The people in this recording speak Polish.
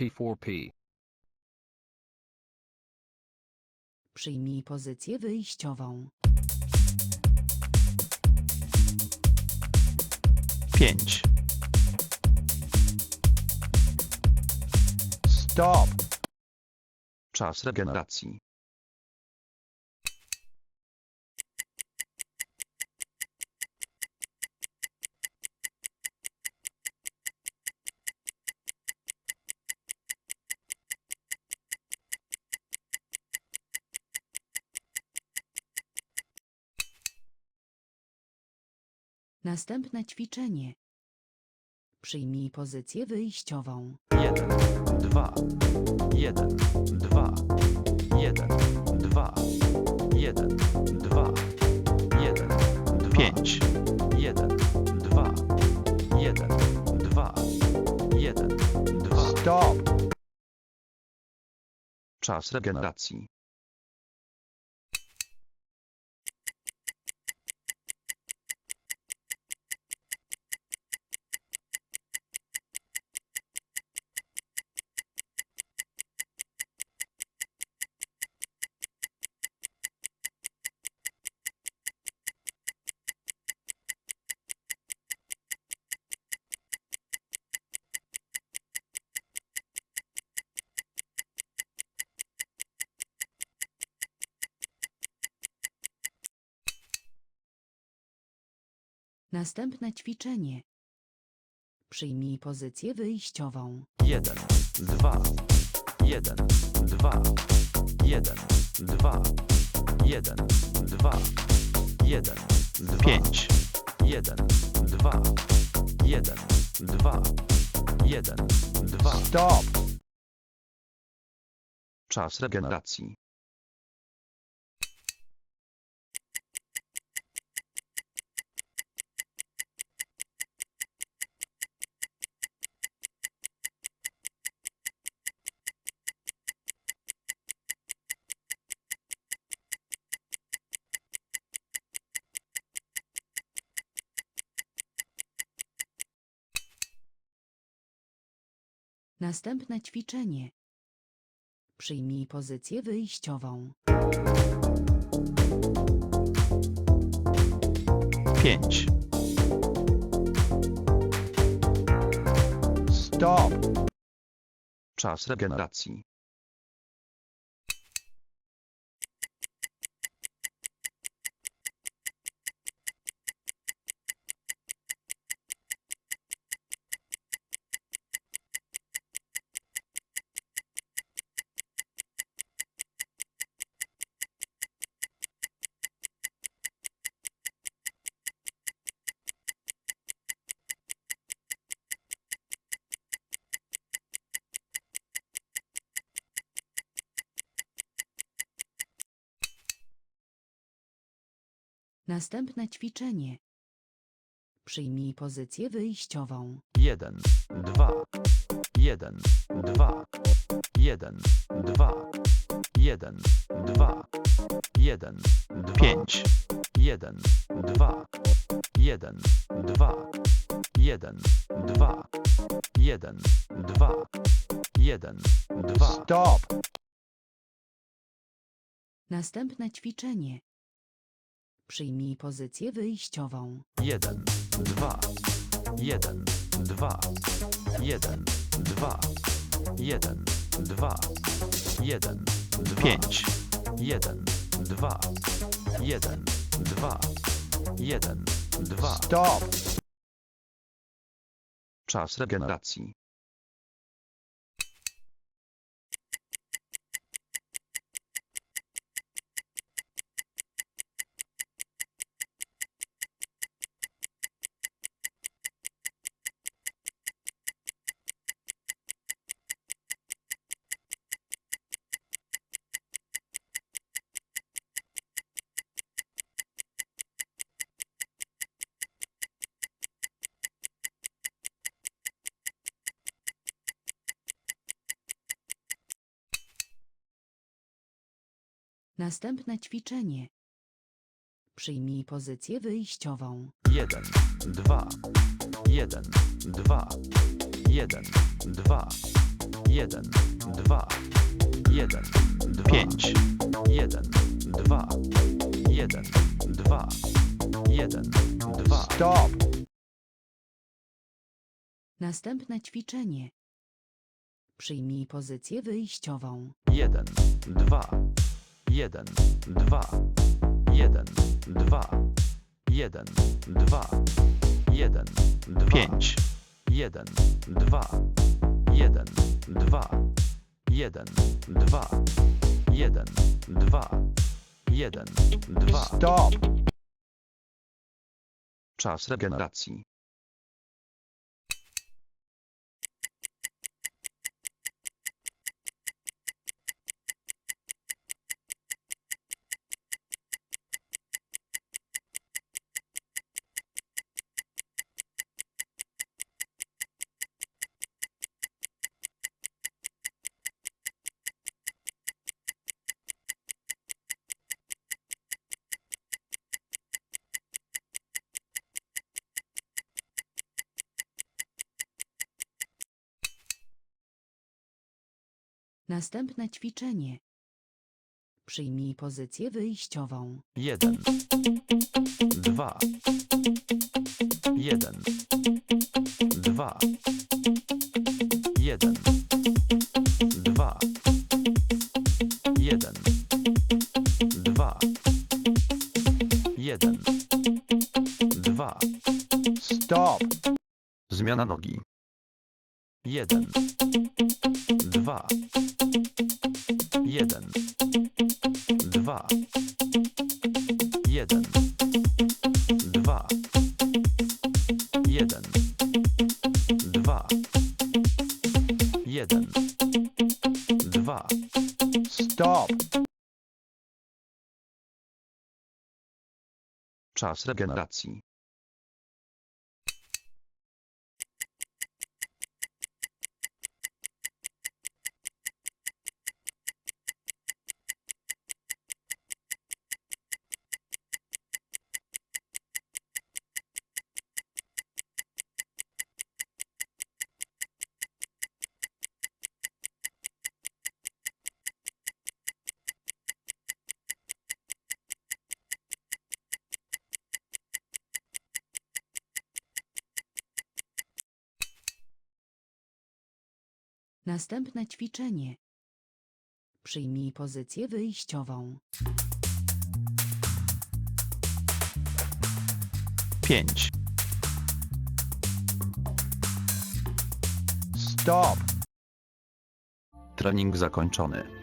P4P. Przyjmij pozycję wyjściową. Pięć. Stop. Czas regeneracji. Następne ćwiczenie. Przyjmij pozycję wyjściową. Jeden, dwa, jeden, dwa, jeden, dwa, jeden, dwa, jeden, dwa, pięć, jeden, dwa, jeden, dwa, jeden, dwa. Stop! Czas regeneracji. Następne ćwiczenie. Przyjmij pozycję wyjściową. Jeden, dwa, jeden, dwa, jeden, dwa, jeden, dwa, jeden, dwa, pięć, jeden, dwa, jeden, dwa, jeden, dwa. Stop! Czas regeneracji. Następne ćwiczenie. Przyjmij pozycję wyjściową. Pięć. Stop! Czas regeneracji. Następne ćwiczenie. Przyjmij pozycję wyjściową. Jeden, dwa, jeden, dwa, jeden, dwa, jeden, dwa, jeden, dwa, pięć, jeden, dwa, jeden, dwa, jeden, dwa, jeden, dwa, jeden, dwa. Stop! Następne ćwiczenie. Przyjmij pozycję wyjściową. Jeden, dwa, jeden, dwa, jeden, dwa, jeden, dwa, jeden, dwa, pięć, jeden, dwa, jeden, dwa, jeden, dwa. Stop! Czas regeneracji. Następne ćwiczenie. Przyjmij pozycję wyjściową. Jeden, dwa, jeden, dwa, jeden, dwa, 1, 2, 1, 2, 5, 1, 2, 1, 2, 1, 2, Stop. Następne ćwiczenie. Przyjmij pozycję wyjściową. 1, 2, 1, 2, 1, 2, 1, 2, 1, 2, 5, 1, 2, 1, 2, 1, 2, 1, 2, 1, 2. Stop. Czas regeneracji. Następne ćwiczenie. Przyjmij pozycję wyjściową. 1, 2, 1, 2, 1, 2, 1, 2, 1, 2. Stop. Zmiana nogi. 1, 2, 1, 2, 1, 2, 1, 2, 1, 2. Stop. Czas regeneracji. Następne ćwiczenie. Przyjmij pozycję wyjściową. 5. Stop. Trening zakończony.